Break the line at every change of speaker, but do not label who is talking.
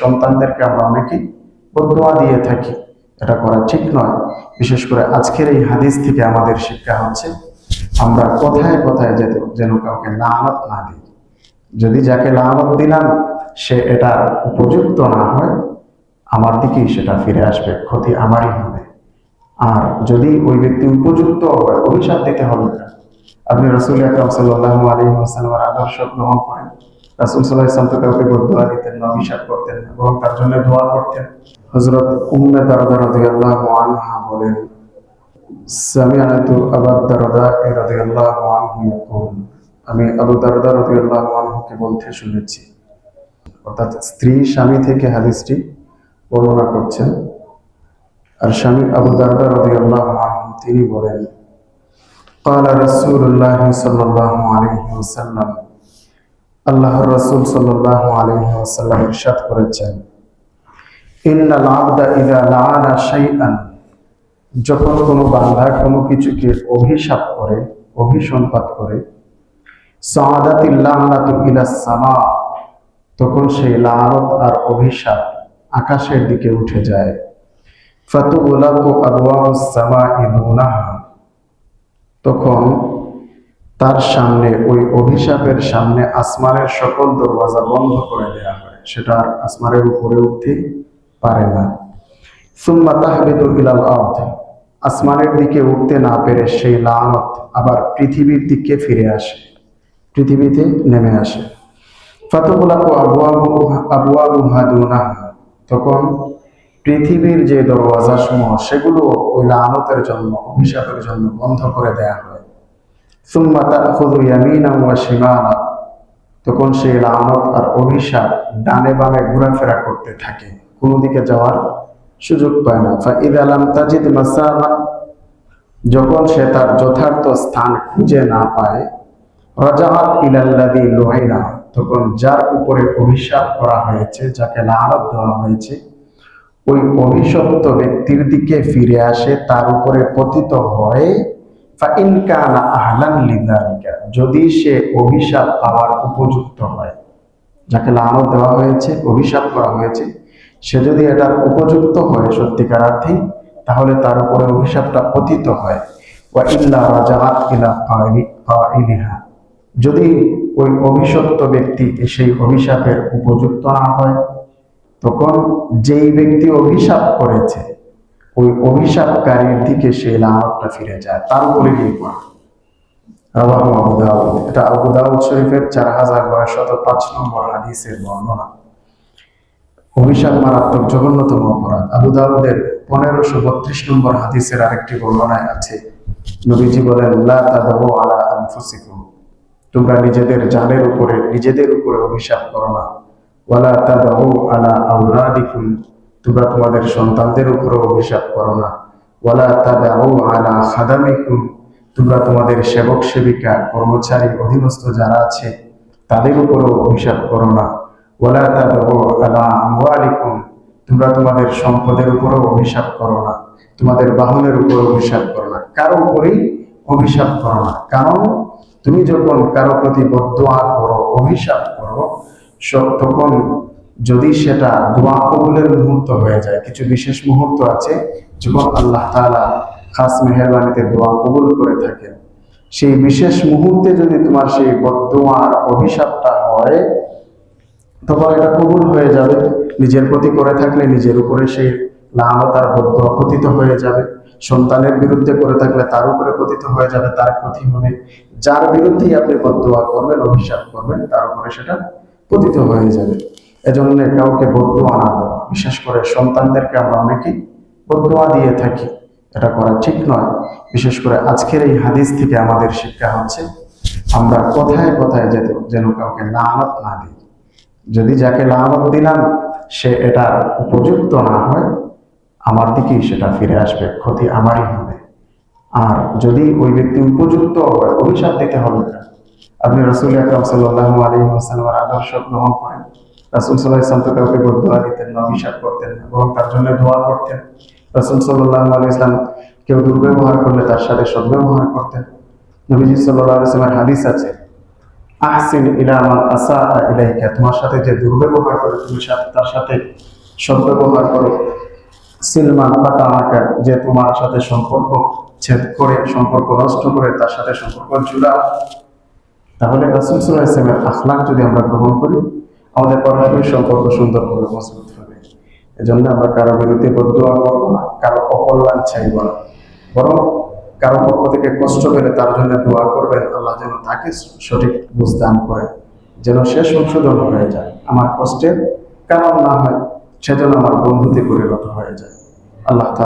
সন্তানদেরকে আমরা অনেকেই বদুয়া দিয়ে থাকি। এটা করা ঠিক নয়। বিশেষ করে আজকের এই হাদিস থেকে আমাদের শিক্ষা হচ্ছে, আমরা কোথায় কোথায় যেত যেন কাউকে লানত না দিই। যদি যাকে লানত দিলাম, সে এটা উপযুক্ত না হয়, আমার দিকেই সেটা ফিরে আসবে, ক্ষতি আমারই হবে। আর যদি ওই ব্যক্তি উপযুক্ত হয়, অভিশাপ দিতে হবে আপনি রসুল আকরম সাল্লাহ আলী আদর্শ গ্রহণ করেন। রাসুল সাল্লাহ ইসলাম তো কাউকে দোয়া দিতেন না অভিশাপ করতেন না বরং তার জন্য দোয়া করতেন হজরত উম্মে দারদা রাদিয়াল্লাহু আনহা বলেন সামিআতু আবু দারদা রাদিয়াল্লাহু আনহু ইয়াকুল আমি আবু দারদা রাদিয়াল্লাহু আনহুকে বলতে শুনেছি অর্থাৎ স্ত্রী স্বামী থেকে হাদিসটি বর্ণনা করছেন আর স্বামী আবু দারদা রাদিয়াল্লাহু আনহু তিনি বলেন قال رسول الله صلى الله عليه وسلم আল্লাহর রাসূল ইরশাদ করেছেন, ইন্নাল আবদা শাইআন যখন কোনো বান্দা কোনো কিছুকে অভিশাপ করে, অভিসম্পাত করে সামা তখন সেই লানত আর অভিশাপ আকাশের দিকে উঠে যায়। ফাতুগুলাকু আবওয়াবুস সামাই দুনাহা তখন তার সামনে ওই অভিশাপের সামনে আসমানের সকল দরওয়াজা বন্ধ করে দেয়া হয়। সেটা আর আসমানের উপরে উঠতে পারে না। সুম্মা তাহবিদু ইলাল আরদ। আসমানের দিকে উঠতে না পেরে সেই লানত আবার পৃথিবীর দিকে ফিরে আসে। পৃথিবীতে নেমে আসে। ফাতুগুলাকু আবওয়াবু আবওয়াবু হাদুনাহা তখন পৃথিবীর যে দরওয়াজা সমূহ সেগুলো ওই লানতের জন্য, অভিশাপের জন্য বন্ধ করে দেয়া হয়। তখন সেই লানত আর অভিশাপ ডানে বামে ঘোরাফেরা করতে থাকে। কোনো দিকে যাওয়ার সুযোগ পায় না। ফা ইদা লাম তাজিদ মাসামা। যখন সে তার যথার্থ স্থান খুঁজে না পায় তখন যার উপরে অভিশাপ করা হয়েছে, যাকে লানত দেওয়া হয়েছে, ওই অভিশপ্ত ব্যক্তির দিকে ফিরে আসে, তার উপরে পতিত হয় যদি সে অভিশাপ পাওয়ার উপযুক্ত হয়। যাকে লানত দেওয়া হয়েছে, অভিশাপ করা হয়েছে, সে যদি এটার উপযুক্ত হয় সত্যিকার অর্থে, তাহলে তার উপরে অভিশাপটা পতিত হয়। যদি ওই অভিশপ্ত ব্যক্তি সেই অভিশাপের উপযুক্ত না হয়, তখন যেই ব্যক্তি অভিশাপ করেছে ওই অভিশাপকারীর দিকে সেই লানতটা ফিরে যায়, তার উপরে গিয়ে পড়ে। এটা শরীফের চার হাজার পাঁচ নম্বর হাদিসের বর্ণনা। অভিশাপ মারাত্মক জঘন্যতম অপরাধ। আবু দাউদের পনেরোশো বত্রিশ নম্বর হাদিসের আরেকটি বর্ণনায় আছে। নবীজি বলেন আলা তোমরা নিজেদের জানের উপরে, নিজেদের উপরে অভিশাপ করো না। ওয়ালা তাদাউ আলা তোমরা তোমাদের সন্তানদের উপরে অভিশাপ করো না। ওয়ালা তাদাউ আলা খাদামিকুম। তোমরা তোমাদের সেবক সেবিকা, কর্মচারী, অধীনস্থ যারা আছে, তাদের উপরও অভিশাপ করো না। ওয়ালা তাদাউ আলা আমওয়ালিকুম। তোমরা তোমাদের সম্পদের উপরও অভিশাপ করো না। তোমাদের বাহনের উপর অভিশাপ করো না। কারও উপরেই অভিশাপ করো না। কারণ তুমি যখন কারও প্রতি বদোয়া করো, অভিশাপ করো তখন যদি সেটা দোয়া কবুলের মুহূর্ত হয়ে যায়, কিছু বিশেষ মুহূর্ত আছে যখন আল্লাহ তাআলা খাস মেহরবানিতে দোয়া কবুল করে থাকেন? সেই বিশেষ মুহূর্তে যদি তোমার সেই বদোয়ার অভিশাপটা হয়, তখন এটা কবুল হয়ে যাবে। নিজের প্রতি করে থাকলে নিজের উপরে সেই লানত আর বদোয়া পতিত হয়ে যাবে। সন্তানের বিরুদ্ধে করে থাকলে তার উপরে পতিত হয়ে যাবে, তার ক্ষতি হবে। যার বিরুদ্ধেই আপনি বদোয়া করবেন, অভিশাপ করবেন, তার উপরে সেটা পতিত হয়ে যাবে। এজন্য কাউকে বদোয়া না দেওয়া বিশেষ করে সন্তানদেরকে আমরা অনেকেই বদোয়া দিয়ে থাকি। এটা করা ঠিক নয়। বিশেষ করে আজকের এই হাদিস থেকে আমাদের শিক্ষা হচ্ছে, আমরা কোথায় কোথায় যেত যেন কাউকে লানত না দিই। যদি যাকে লানত দিলাম, সে এটা উপযুক্ত না হয়, আমার দিকেই সেটা ফিরে আসবে, ক্ষতি আমারই হবে। আর যদি ওই ব্যক্তি উপযুক্ত হয়, অভিশাপ দিতে হবে আপনি রসুল আকরম সাল্লাহ আলী আদর্শ গ্রহণ করেন। রাসুল সাল্লাহ ইসলাম তো কাউকে দিতেন না অভিশাপ করতেন না তার জন্য করতেন। রসুল সাল্লাহ আলী ইসলাম কেউ দুর্ব্যবহার করলে তার সাথে সদ্ব্যবহার করতেন। নবীজি সাল্লাহ ইসলামের হাদিস আছে, আহসিন আসা ইলাইকা তোমার সাথে যে দুর্ব্যবহার করে তুমি তার সাথে সদ্ব্যবহার করো। সিলমান পাতা আমাকে যে তোমার সাথে সম্পর্ক ছেদ করে, সম্পর্ক নষ্ট করে, তার সাথে সম্পর্ক জুড়া তাহলে রাসুল সাল্লাহ ইসলামের আখলাক যদি আমরা গ্রহণ করি আমাদের পারস্পরিক সম্পর্ক সুন্দরভাবে মজবুত হবে। এজন্য আমরা কারও বিরুদ্ধে বদুয়া করব না, কারও অকল্যাণ চাইব না। বরং কারও পক্ষ থেকে কষ্ট পেলে তার জন্য দোয়া করবেন, আল্লাহ যেন তাকে সঠিক বুঝদান করে, যেন সে সংশোধন হয়ে যায়। আমার কষ্টের কারণ না হয়, সেজন্য আমার বন্ধুতে পরিণত হয়ে যায়। আল্লাহ